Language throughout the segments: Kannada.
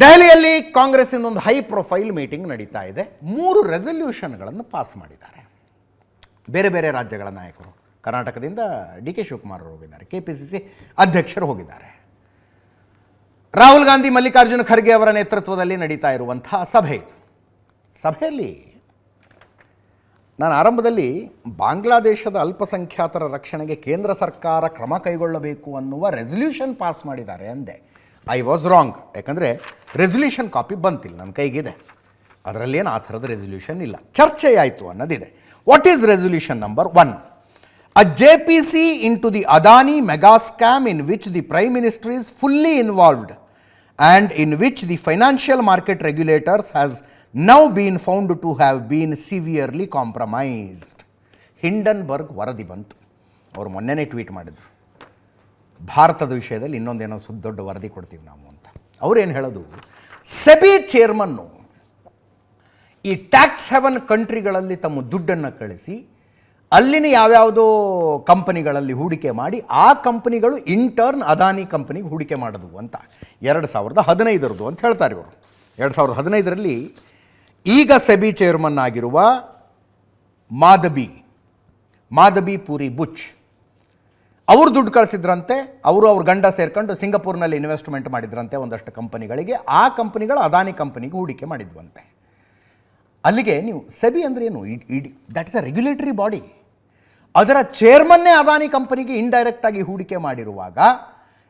ದೆಹಲಿಯಲ್ಲಿ ಕಾಂಗ್ರೆಸ್ಸಿನ ಒಂದು ಹೈ ಪ್ರೊಫೈಲ್ ಮೀಟಿಂಗ್ ನಡೀತಾ ಇದೆ. ಮೂರು ರೆಸಲ್ಯೂಷನ್ಗಳನ್ನು ಪಾಸ್ ಮಾಡಿದ್ದಾರೆ. ಬೇರೆ ಬೇರೆ ರಾಜ್ಯಗಳ ನಾಯಕರು. ಕರ್ನಾಟಕದಿಂದ ಡಿ ಕೆ ಶಿವಕುಮಾರ್ ಅವರು ಹೋಗಿದ್ದಾರೆ. ಕೆ ಪಿ ಸಿ ಸಿ ಅಧ್ಯಕ್ಷರು ಹೋಗಿದ್ದಾರೆ. ರಾಹುಲ್ ಗಾಂಧಿ, ಮಲ್ಲಿಕಾರ್ಜುನ ಖರ್ಗೆ ಅವರ ನೇತೃತ್ವದಲ್ಲಿ ನಡೀತಾ ಇರುವಂತಹ ಸಭೆ ಇದು. ಸಭೆಯಲ್ಲಿ ನಾನು ಆರಂಭದಲ್ಲಿ ಬಾಂಗ್ಲಾದೇಶದ ಅಲ್ಪಸಂಖ್ಯಾತರ ರಕ್ಷಣೆಗೆ ಕೇಂದ್ರ ಸರ್ಕಾರ ಕ್ರಮ ಕೈಗೊಳ್ಳಬೇಕು ಅನ್ನುವ ರೆಸಲ್ಯೂಷನ್ ಪಾಸ್ ಮಾಡಿದ್ದಾರೆ ಅಂದೆ. ಐ ವಾಸ್ ರಾಂಗ್ ಯಾಕಂದರೆ ರೆಸೊಲ್ಯೂಷನ್ ಕಾಪಿ ಬಂತಿಲ್ಲ ನನ್ನ ಕೈಗಿದೆ. ಅದರಲ್ಲೇನು ಆ ಥರದ ರೆಸಲ್ಯೂಷನ್ ಇಲ್ಲ. ಚರ್ಚೆ ಆಯಿತು ಅನ್ನೋದಿದೆ. What is resolution number one a J P C into the Adani mega scam in which the prime minister is fully involved and in which the financial market regulators has now been found to have been severely compromised Hindenburg ವರದಿ ಬಂತು. ಅವರು ಮೊನ್ನೆನೇ ಟ್ವೀಟ್ ಮಾಡಿದ್ರು. ಭಾರತದ ವಿಷಯದಲ್ಲಿ ಇನ್ನೊಂದೇನೋ ಸುದ್ದ ದೊಡ್ಡ ವರದಿ ಕೊಡ್ತೀವಿ ನಾವು ಅಂತ. ಅವ್ರೇನು ಹೇಳೋದು? ಸೆಬಿ ಚೇರ್ಮನ್ನು ಈ ಟ್ಯಾಕ್ಸ್ ಹೆವನ್ ಕಂಟ್ರಿಗಳಲ್ಲಿ ತಮ್ಮ ದುಡ್ಡನ್ನು ಕಳಿಸಿ, ಅಲ್ಲಿನ ಯಾವ್ಯಾವುದೋ ಕಂಪನಿಗಳಲ್ಲಿ ಹೂಡಿಕೆ ಮಾಡಿ, ಆ ಕಂಪನಿಗಳು ಇಂಟರ್ನ್ ಅದಾನಿ ಕಂಪನಿಗೆ ಹೂಡಿಕೆ ಮಾಡೋದು ಅಂತ. ಎರಡು ಸಾವಿರದ ಹದಿನೈದರದು ಅಂತ ಹೇಳ್ತಾರೆ ಇವರು. ಎರಡು ಸಾವಿರದ ಹದಿನೈದರಲ್ಲಿ ಈಗ ಸೆಬಿ ಚೇರ್ಮನ್ ಆಗಿರುವ ಮಾದಬಿ ಮಾದಬಿ ಪೂರಿ ಬುಚ್. ಅವರು ದುಡ್ಡು ಕಳಿಸಿದ್ರಂತೆ, ಅವರು ಅವ್ರ ಗಂಡ ಸೇರ್ಕೊಂಡು ಸಿಂಗಪೂರ್ನಲ್ಲಿ ಇನ್ವೆಸ್ಟ್ಮೆಂಟ್ ಮಾಡಿದ್ರಂತೆ ಒಂದಷ್ಟು ಕಂಪನಿಗಳಿಗೆ. ಆ ಕಂಪನಿಗಳು ಅದಾನಿ ಕಂಪನಿಗೆ ಹೂಡಿಕೆ ಮಾಡಿದ್ವಂತೆ. ಅಲ್ಲಿಗೆ ನೀವು ಸೆಬಿ ಅಂದರೆ ಏನು? It that is a regulatory body ಅದರ ಚೇರ್ಮನ್ನೇ ಅದಾನಿ ಕಂಪನಿಗೆ ಇಂಡೈರೆಕ್ಟಾಗಿ ಹೂಡಿಕೆ ಮಾಡಿರುವಾಗ,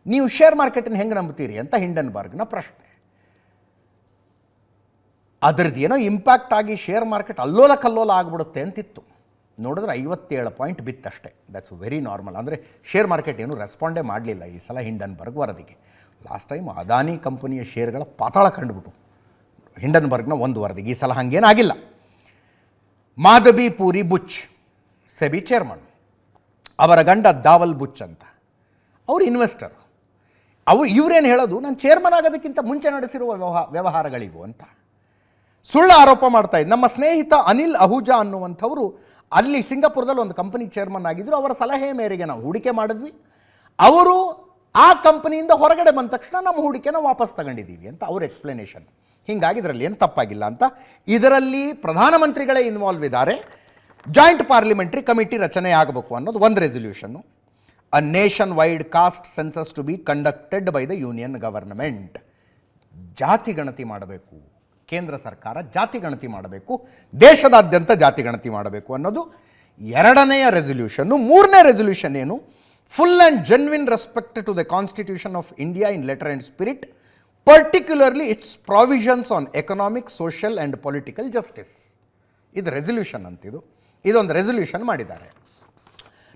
ನೀವು ಶೇರ್ ಮಾರ್ಕೆಟನ್ನು ಹೆಂಗೆ ನಂಬ್ತೀರಿ ಅಂತ ಹಿಂಡನ್ಬರ್ಗ್ನ ಪ್ರಶ್ನೆ. ಅದರದ್ದು ಏನೋ ಇಂಪ್ಯಾಕ್ಟ್ ಆಗಿ ಶೇರ್ ಮಾರ್ಕೆಟ್ ಅಲ್ಲೋಲ ಕಲ್ಲೋಲ ಆಗಿಬಿಡುತ್ತೆ ಅಂತಿತ್ತು. ನೋಡಿದ್ರೆ ಐವತ್ತೇಳು ಪಾಯಿಂಟ್ ಬಿತ್ತಷ್ಟೇ. ದಟ್ಸ್ ವೆರಿ ನಾರ್ಮಲ್ ಅಂದರೆ ಶೇರ್ ಮಾರ್ಕೆಟ್ ಏನು ರೆಸ್ಪಾಂಡೇ ಮಾಡಲಿಲ್ಲ ಈ ಸಲ ಹಿಂಡನ್ಬರ್ಗ್ ವರದಿಗೆ. ಲಾಸ್ಟ್ ಟೈಮ್ ಅದಾನಿ ಕಂಪನಿಯ ಶೇರ್ಗಳ ಪಾತಾಳ ಕಂಡುಬಿಟ್ಟು ಹಿಂಡನ್ಬರ್ಗ್ನ ಒಂದು ವರದಿಗೆ ಈ ಸಲ ಹಾಗೇನಾಗಿಲ್ಲ ಮಾಧಬಿ ಪೂರಿ ಬುಚ್, ಸೆಬಿ ಚೇರ್ಮನ್ ಅವರ ಗಂಡ ದಾವಲ್ ಬುಚ್ ಅಂತ. ಅವರು ಇನ್ವೆಸ್ಟರ್ ಅವ್ರು ಇವರೇನು ಹೇಳೋದು? ನಾನು ಚೇರ್ಮನ್ ಆಗೋದಕ್ಕಿಂತ ಮುಂಚೆ ನಡೆಸಿರುವ ವ್ಯವಹಾರ ವ್ಯವಹಾರಗಳಿವು ಅಂತ. ಸುಳ್ಳು ಆರೋಪ ಮಾಡ್ತಾ ಇದ್ದ. ನಮ್ಮ ಸ್ನೇಹಿತ ಅನಿಲ್ ಅಹುಜಾ ಅನ್ನುವಂಥವರು ಅಲ್ಲಿ ಸಿಂಗಾಪುರದಲ್ಲಿ ಒಂದು ಕಂಪನಿ ಚೇರ್ಮನ್ ಆಗಿದ್ದರು ಅವರ ಸಲಹೆ ಮೇರೆಗೆ ನಾವು ಹೂಡಿಕೆ ಮಾಡಿದ್ವಿ. ಅವರು ಆ ಕಂಪನಿಯಿಂದ ಹೊರಗಡೆ ಬಂದ ತಕ್ಷಣ ನಮ್ಮ ಹೂಡಿಕೆನ ವಾಪಸ್ ತಗೊಂಡಿದ್ದೀವಿ ಅಂತ ಅವ್ರ ಎಕ್ಸ್ಪ್ಲನೇಷನ್ ಹೀಗಾಗಿ ಇದರಲ್ಲಿ ಏನು ತಪ್ಪಾಗಿಲ್ಲ ಅಂತ. ಇದರಲ್ಲಿ ಪ್ರಧಾನಮಂತ್ರಿಗಳೇ ಇನ್ವಾಲ್ವ್ ಇದ್ದಾರೆ. ಜಾಯಿಂಟ್ ಪಾರ್ಲಿಮೆಂಟ್ರಿ ಕಮಿಟಿ ರಚನೆ ಆಗಬೇಕು ಅನ್ನೋದು ಒಂದು resolution a nationwide caste census to be conducted by the union government ಜಾತಿ ಗಣತಿ ಮಾಡಬೇಕು. ಕೇಂದ್ರ ಸರ್ಕಾರ ಜಾತಿ ಗಣತಿ ಮಾಡಬೇಕು, ದೇಶದಾದ್ಯಂತ ಜಾತಿ ಗಣತಿ ಮಾಡಬೇಕು ಅನ್ನೋದು ಎರಡನೆಯ ರೆಸೊಲ್ಯೂಷನ್ನು ಮೂರನೇ ರೆಸೊಲ್ಯೂಷನ್ ಏನು? Full and genuine respect to the constitution of India in letter and spirit particularly its provisions on economic social and political justice ಇದು ರೆಸೊಲ್ಯೂಷನ್ ಅಂತಿದು. ಇದೊಂದು ರೆಸೊಲ್ಯೂಷನ್ ಮಾಡಿದ್ದಾರೆ.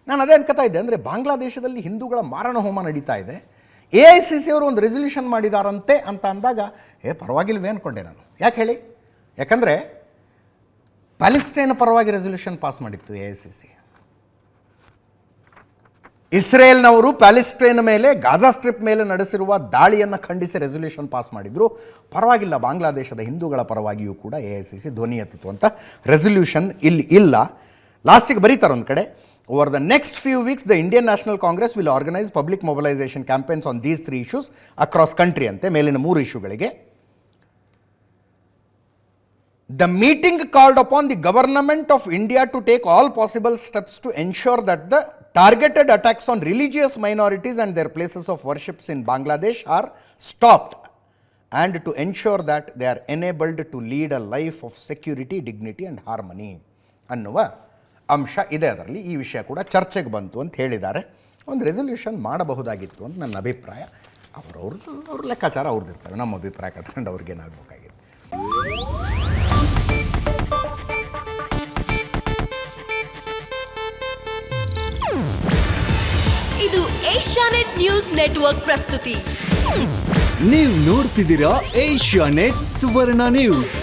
ನಾನು ಅದೇ ಅನ್ಕೋತಾ ಇದ್ದೆ, ಅಂದರೆ ಬಾಂಗ್ಲಾದೇಶದಲ್ಲಿ ಹಿಂದೂಗಳ ಮಾರಣ ಹೋಮ ನಡೀತಾ ಇದೆ. ಎ ಐ ಸಿ ಸಿ ಅವರು ಒಂದು ರೆಸೊಲ್ಯೂಷನ್ ಮಾಡಿದಾರಂತೆ ಅಂತ ಅಂದಾಗ, ಏ, ಪರವಾಗಿಲ್ವೇ ಅಂದ್ಕೊಂಡೆ ನಾನು. ಯಾಕೆ ಹೇಳಿ? ಯಾಕಂದರೆ ಪ್ಯಾಲಿಸ್ಟೈನ್ ಪರವಾಗಿ ರೆಸೊಲ್ಯೂಷನ್ ಪಾಸ್ ಮಾಡಿತ್ತು ಎ ಐ ಸಿ ಸಿ. ಇಸ್ರೇಲ್ನವರು ಪ್ಯಾಲಿಸ್ಟೈನ್ ಮೇಲೆ, ಗಾಜಾ ಸ್ಟ್ರಿಪ್ ಮೇಲೆ ನಡೆಸಿರುವ ದಾಳಿಯನ್ನು ಖಂಡಿಸಿ ರೆಸೊಲ್ಯೂಷನ್ ಪಾಸ್ ಮಾಡಿದ್ರು. ಪರವಾಗಿಲ್ಲ, ಬಾಂಗ್ಲಾದೇಶದ ಹಿಂದೂಗಳ ಪರವಾಗಿಯೂ ಕೂಡ ಎ ಐ ಸಿ ಸಿ ಧ್ವನಿ ಎತ್ತಿತ್ತು ಅಂತ ರೆಸೊಲ್ಯೂಷನ್ ಇಲ್ಲಿ. ಇಲ್ಲ ಲಾಸ್ಟಿಗೆ ಬರೀತಾರೆ ಒಂದು ಕಡೆ. over the next few weeks the Indian National Congress will organise public mobilisation campaigns on these three issues across country ಅಂತೆ ಮೇಲಿನ ಮೂರು ಇಶ್ಯೂಗಳಿಗೆ The meeting called upon the government of India to take all possible steps to ensure that the targeted attacks on religious minorities and their places of worships in Bangladesh are stopped and to ensure that they are enabled to lead a life of security, dignity and harmony ಅನ್ನುವ ಅಂಶ ಇದೆ ಅದರಲ್ಲಿ. ಈ ವಿಷಯ ಕೂಡ ಚರ್ಚೆಗೆ ಬಂತು ಅಂತ ಹೇಳಿದ್ದಾರೆ. ಒಂದು ರೆಸೊಲ್ಯೂಷನ್ ಮಾಡಬಹುದಾಗಿತ್ತು ಅಂತ ನನ್ನ ಅಭಿಪ್ರಾಯ. ಅವರವ್ರದ್ದು ಅವ್ರ ಲೆಕ್ಕಾಚಾರ ಅವ್ರದ್ದು ಇರ್ತವೆ. ನಮ್ಮ ಅಭಿಪ್ರಾಯ ಕಟ್ಕೊಂಡು ಅವ್ರಿಗೇನಾಗಬೇಕಾಗಿದೆ ಇದು ಏಷ್ಯಾನೆಟ್ ನ್ಯೂಸ್ ನೆಟ್ವರ್ಕ್ ಪ್ರಸ್ತುತಿ. ನೀವು ನೋಡ್ತಿದ್ದೀರಾ ಏಷ್ಯಾ ನೆಟ್ ಸುವರ್ಣ ನ್ಯೂಸ್.